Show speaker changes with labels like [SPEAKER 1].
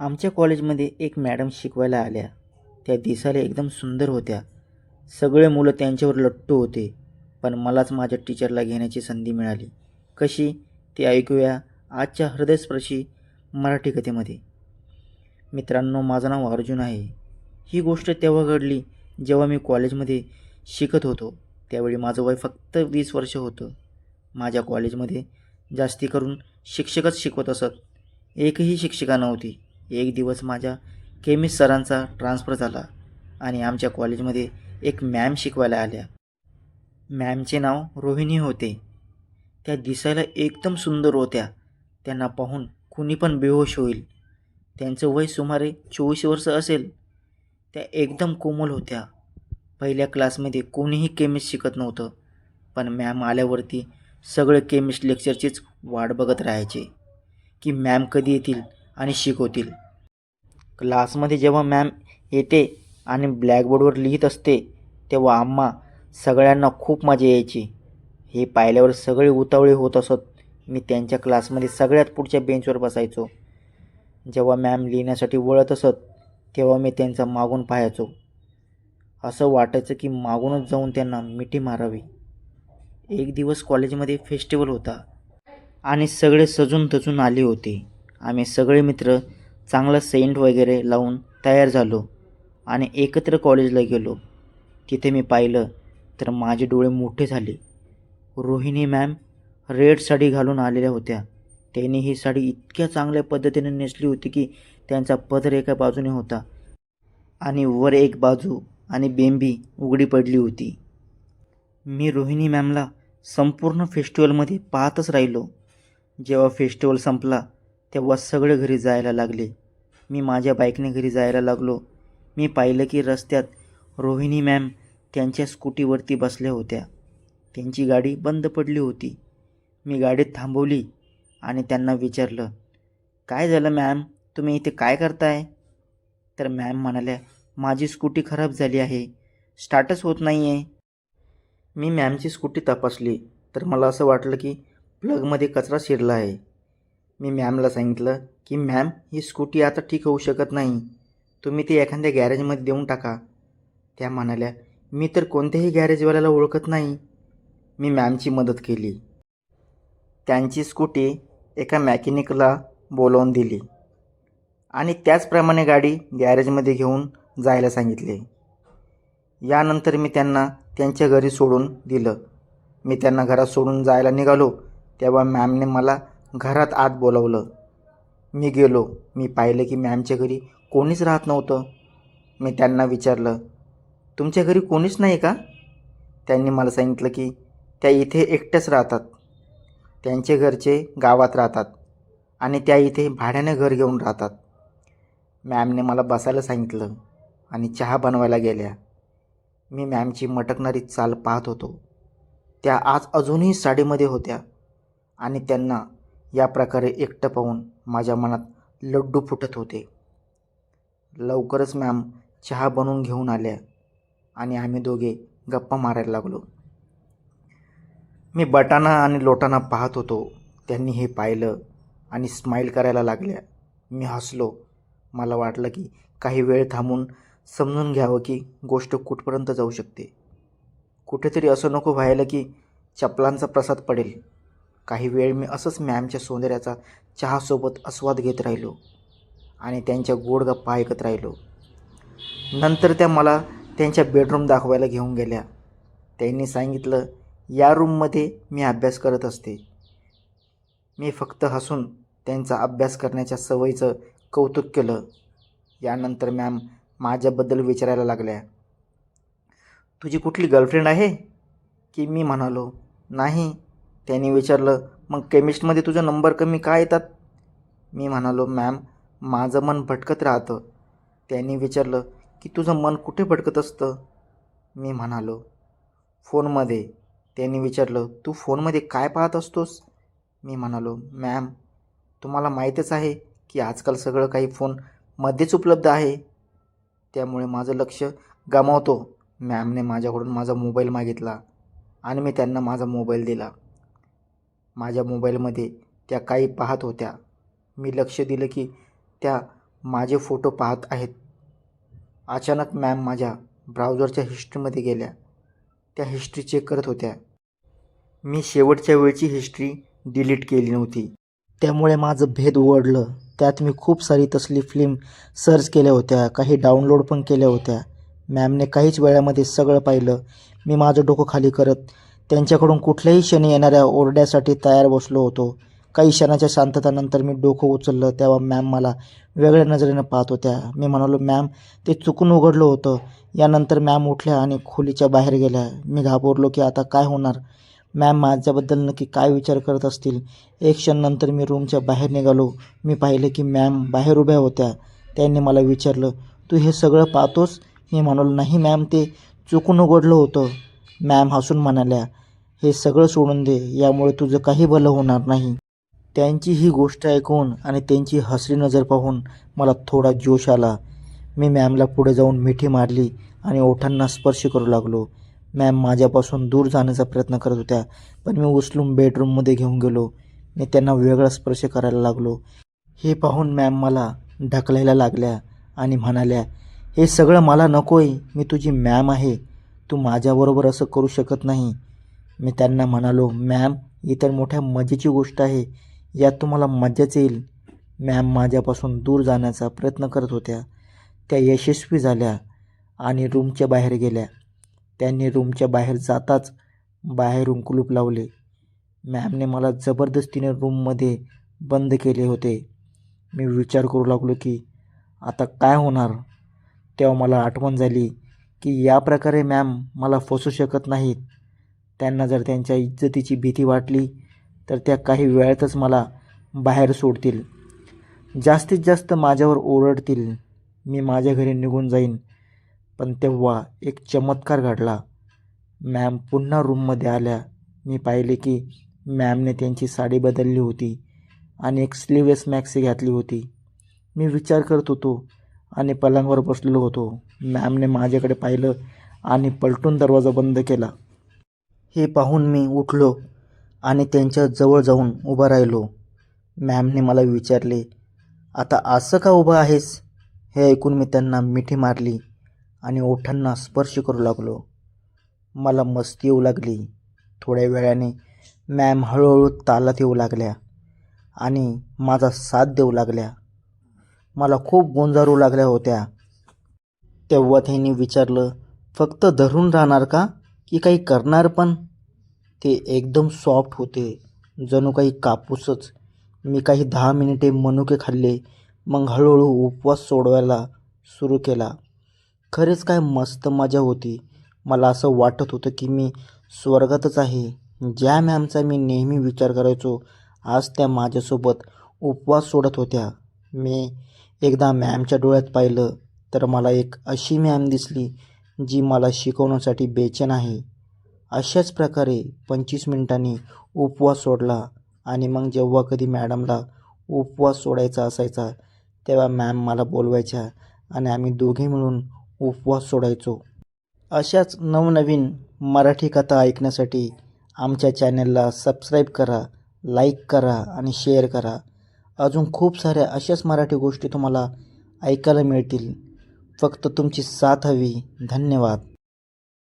[SPEAKER 1] आमच्या कॉलेजमध्ये एक मॅडम शिकवायला आल्या. त्या दिसायला एकदम सुंदर होत्या. सगळे मुलं त्यांच्यावर लट्टू होते पण मलाच माझ्या टीचरला घेण्याची संधी मिळाली. कशी? ते ऐकूया आजच्या हृदयस्पर्शी मराठी कथेमध्ये. मित्रांनो माझं नाव अर्जुन आहे. ही गोष्ट तेव्हा घडली जेव्हा मी कॉलेजमध्ये शिकत होतो. त्यावेळी माझं वय फक्त वीस वर्ष होतं. माझ्या कॉलेजमध्ये जास्ती करून शिक्षकच शिकवत असत. एकही शिक्षिका नव्हती. एक दिवस माझ्या केमिस्ट सरांचा ट्रान्सफर झाला आणि आमच्या कॉलेजमध्ये एक मॅम शिकवायला आल्या. मॅमचे नाव रोहिणी होते. त्या दिसायला एकदम सुंदर होत्या. त्यांना पाहून कुणी पण बेहोश होईल. त्यांचं वय सुमारे चोवीस वर्ष असेल. त्या एकदम कोमल होत्या. पहिल्या क्लासमध्ये कोणीही केमिस्ट शिकत नव्हतं पण मॅम आल्यावरती सगळे केमिस्ट लेक्चरचीच वाट बघत राहायचे की मॅम कधी येतील आणि शिकवतील. क्लासमध्ये जेव्हा मॅम येते आणि ब्लॅकबोर्डवर लिहित असते तेव्हा आम्हा सगळ्यांना खूप मजा यायची. हे पाहिल्यावर सगळे उतावळे होत असत. मी त्यांच्या क्लासमध्ये सगळ्यात पुढच्या बेंचवर बसायचो. जेव्हा मॅम लिहिण्यासाठी वळत असत तेव्हा मी त्यांचा मागून पाहायचो. असं वाटायचं की मागूनच जाऊन त्यांना मिठी मारावी. एक दिवस कॉलेजमध्ये फेस्टिवल होता आणि सगळे सजून तजून आले होते. आम्ही सगळे मित्र चांगला सेंट वगैरे लावून तयार झालो आणि एकत्र कॉलेजला गेलो. तिथे मी पाहिलं तर माझे डोळे मोठे झाले. रोहिणी मॅम रेड साडी घालून आलेल्या होत्या. त्यांनी ही साडी इतक्या चांगल्या पद्धतीने नेसली होती की त्यांचा पदर एका बाजूने होता आणि वर एक बाजू आणि बेंबी उघडी पडली होती. मी रोहिणी मॅमला संपूर्ण फेस्टिवलमध्ये पाहतच राहिलो. जेव्हा फेस्टिवल संपला तेव्हा सगळे घरी जायला लागले. मी माझ्या बाईकने घरी जायला लागलो. मी पाहिलं की रस्त्यात रोहिणी मॅम त्यांच्या स्कूटीवरती बसल्या होत्या. त्यांची गाडी बंद पडली होती. मी गाडीत थांबवली आणि त्यांना विचारलं काय झालं मॅम? तुम्ही इथे काय करताय? तर मॅम म्हणाल्या माझी स्कूटी खराब झाली आहे. स्टार्टच होत नाही आहे मी मॅमची स्कूटी तपासली. तर मला असं वाटलं की प्लगमध्ये कचरा शिरला आहे. मी मॅमला सांगितलं की मॅम ही स्कूटी आता ठीक होऊ शकत नाही. तुम्ही ती एखाद्या गॅरेजमध्ये देऊन टाका. त्या म्हणाल्या मी तर कोणत्याही गॅरेजवाल्याला ओळखत नाही. मी मॅमची मदत केली. त्यांची स्कूटी एका मॅकॅनिकला बोलावून दिली आणि त्याचप्रमाणे गाडी गॅरेजमध्ये घेऊन जायला सांगितले. यानंतर मी त्यांना त्यांच्या घरी सोडून दिलं. मी त्यांना घरात सोडून जायला निघालो. तेव्हा मॅमने मला घरात आत बोलावलं. मी गेलो. मी पाहिलं की मॅमच्या घरी कोणीच राहत नव्हतं. मी त्यांना विचारलं तुमच्या घरी कोणीच नाही का? त्यांनी मला सांगितलं की त्या इथे एकट्याच राहतात. त्यांचे घरचे गावात राहतात आणि त्या इथे भाड्याने घर घेऊन राहतात. मॅमने मला बसायला सांगितलं आणि चहा बनवायला गेल्या. मी मॅमची मटकणारी चाल पाहत होतो. त्या आज अजूनही साडीमध्ये होत्या आणि त्यांना या प्रकारे एकटं पाहून माझ्या मनात लड्डू फुटत होते. लवकरच मॅम चहा बनवून घेऊन आल्या आणि आम्ही दोघे गप्पा मारायला लागलो. मी बटाणा आणि लोटाना पाहत होतो. त्यांनी हे पाहिलं आणि स्माईल करायला लागल्या. मी हसलो. मला वाटलं की काही वेळ थांबून समजून घ्यावं की गोष्ट कुठपर्यंत जाऊ शकते. कुठेतरी असं नको व्हायला की चपलांचा प्रसाद पडेल. काही वेळ मी असंच मॅमच्या सौंदर्याचा चहासोबत आस्वाद घेत राहिलो आणि त्यांच्या गोड गप्पा ऐकत राहिलो. नंतर त्या मला त्यांच्या बेडरूम दाखवायला घेऊन गेल्या. त्यांनी सांगितलं या रूममध्ये मी अभ्यास करत असते. मी फक्त हसून त्यांचा अभ्यास करण्याच्या सवयीचं कौतुक केलं. यानंतर मॅम माझ्याबद्दल विचारायला लागल्या. तुझी कुठली गर्लफ्रेंड आहे? की मी म्हणालो नाही त्यांनी विचारलं मग केमिस्टमध्ये तुझा नंबर कमी का येतात? मी म्हणालो मॅम माझं मन भटकत राहतं. त्यांनी विचारलं की तुझं मन कुठे भटकत असतं? मी म्हणालो फोनमध्ये. त्यांनी विचारलं तू फोनमध्ये काय पाहत असतोस? मी म्हणालो मॅम तुम्हाला माहीतच आहे की आजकाल सगळं काही फोनमध्येच उपलब्ध आहे. त्यामुळे माझं लक्ष गमावतो. मॅमने माझ्याकडून माझा मोबाईल मागितला आणि मी त्यांना माझा मोबाईल दिला. माझ्या मोबाईलमध्ये त्या काही पाहत होत्या. मी लक्ष दिलं की त्या माझे फोटो पाहत आहेत. अचानक मॅम माझ्या ब्राउझरच्या हिस्ट्रीमध्ये गेल्या. त्या हिस्ट्री चेक करत होत्या. मी शेवटच्या वेळची हिस्ट्री डिलीट केली नव्हती. त्यामुळे माझं भेद उघडलं त्यात मी खूप सारी तसली फिल्म सर्च केल्या होत्या काही डाउनलोड पण केल्या होत्या. मॅमने काहीच वेळामध्ये सगळं पाहिलं. मी माझं डोकं खाली करत त्यांच्याकडून कुठल्याही क्षणी येणाऱ्या ओरड्यासाठी तयार बसलो होतो. काही क्षणाच्या शांततानंतर मी डोकं उचललं तेव्हा मॅम मला वेगळ्या नजरेनं पाहत होत्या. मी म्हणालो मॅम ते चुकून उघडलं होतं. यानंतर मॅम उठल्या आणि खोलीच्या बाहेर गेल्या. मी घाबरलो की आता काय होणार? मॅम माझ्याबद्दल नक्की काय विचार करत असतील? एक क्षण नंतर मी रूमच्या बाहेर निघालो. मी पाहिलं की मॅम बाहेर उभ्या होत्या. त्यांनी मला विचारलं तू हे सगळं पाहतोस? मी म्हणालो नाही मॅम ते चुकून उघडलं होतं. मॅम हसून म्हणाल्या हे सगळं सोडून दे यामुळे तुझं काही भलं होणार नाही. त्यांची ही गोष्ट ऐकून आणि त्यांची हसरी नजर पाहून मला थोडा जोश आला. मी मॅमला पुढे जाऊन मिठी मारली आणि ओठांना स्पर्श करू लागलो. मॅम माझ्यापासून दूर जाण्याचा प्रयत्न करत होत्या पण मी उचलून बेडरूममध्ये घेऊन गेलो. मी त्यांना वेगळा स्पर्श करायला लागलो. हे पाहून मॅम मला ढकलायला लागल्या आणि म्हणाल्या हे सगळं मला नको आहे मी तुझी मॅम आहे. तू माझ्याबरोबर असं करू शकत नाही. मी त्यांना म्हणालो मॅम ही तर मोठ्या मजेची गोष्ट आहे. यात तुम्हाला मजाच येईल. मॅम माझ्यापासून दूर जाण्याचा प्रयत्न करत होत्या. त्या यशस्वी झाल्या आणि रूमच्या बाहेर गेल्या. त्यांनी रूमच्या बाहेर जाताच बाहेरून कुलूप लावले. मॅमने मला जबरदस्तीने रूममध्ये बंद केले होते. मी विचार करू लागलो की आता काय होणार? तेव्हा मला आठवण झाली की या प्रकारे मॅम मला फसू शकत नाहीत. त्यांना जर त्यांच्या इज्जतीची भीती वाटली तर त्या काही वेळातच मला बाहेर सोडतील. जास्तीत जास्त माझ्यावर ओरडतील. मी माझ्या घरी निघून जाईन. पण तेव्हा एक चमत्कार घडला. मॅम पुन्हा रूममध्ये आल्या. मी पाहिले की मॅमने त्यांची साडी बदलली होती आणि एक स्लीवलेस मॅक्सी घातली होती. मी विचार करत होतो आणि पलंगावर बसलेलो होतो. मॅमने माझ्याकडे पाहिलं आणि पलटून दरवाजा बंद केला. हे पाहून मी उठलो आणि त्यांच्या जवळ जाऊन उभा राहिलो. मॅमने मला विचारले आता असं का उभं आहेस? हे ऐकून मी त्यांना मिठी मारली आणि ओठांना स्पर्श करू लागलो. मला मस्ती येऊ लागली. थोड्या वेळाने मॅम हळूहळू तालात येऊ लागल्या आणि माझा साथ देऊ लागल्या. मला खूप गोंजारू लागल्या होत्या. तेव्हा त्यांनी विचारलं फक्त धरून राहणार का? की काही करणार पण? ते एकदम सॉफ्ट होते. जणू काही कापूसच. मी काही दहा मिनिटे मनुके खाल्ले. मग हळूहळू उपवास सोडवायला सुरू केला. खरेच काय मस्त मजा होती. मला असं वाटत होतं की मी स्वर्गातच आहे. ज्या मॅमचा मी नेहमी विचार करायचो आज त्या माझ्यासोबत उपवास सोडत होत्या. मी एकदा मॅमच्या डोळ्यात पाहिलं तर मला एक अशी मॅम दिसली जी मला शिकवण्यासाठी बेचैन आहे. अशाच प्रकारे पंचवीस मिनिटांनी उपवास सोडला आणि मग जेव्हा कधी मॅडमला उपवास सोडायचा असायचा तेव्हा मॅम मला बोलवायच्या आणि आम्ही दोघे मिळून उपवास सोडायचो. अशाच नवनवीन मराठी कथा ऐकण्यासाठी आमच्या चॅनलला सबस्क्राईब करा लाईक करा आणि शेअर करा. अजून खूप साऱ्या अशाच मराठी गोष्टी तुम्हाला ऐकायला मिळतील. फक्त तुमची साथ हवी. धन्यवाद.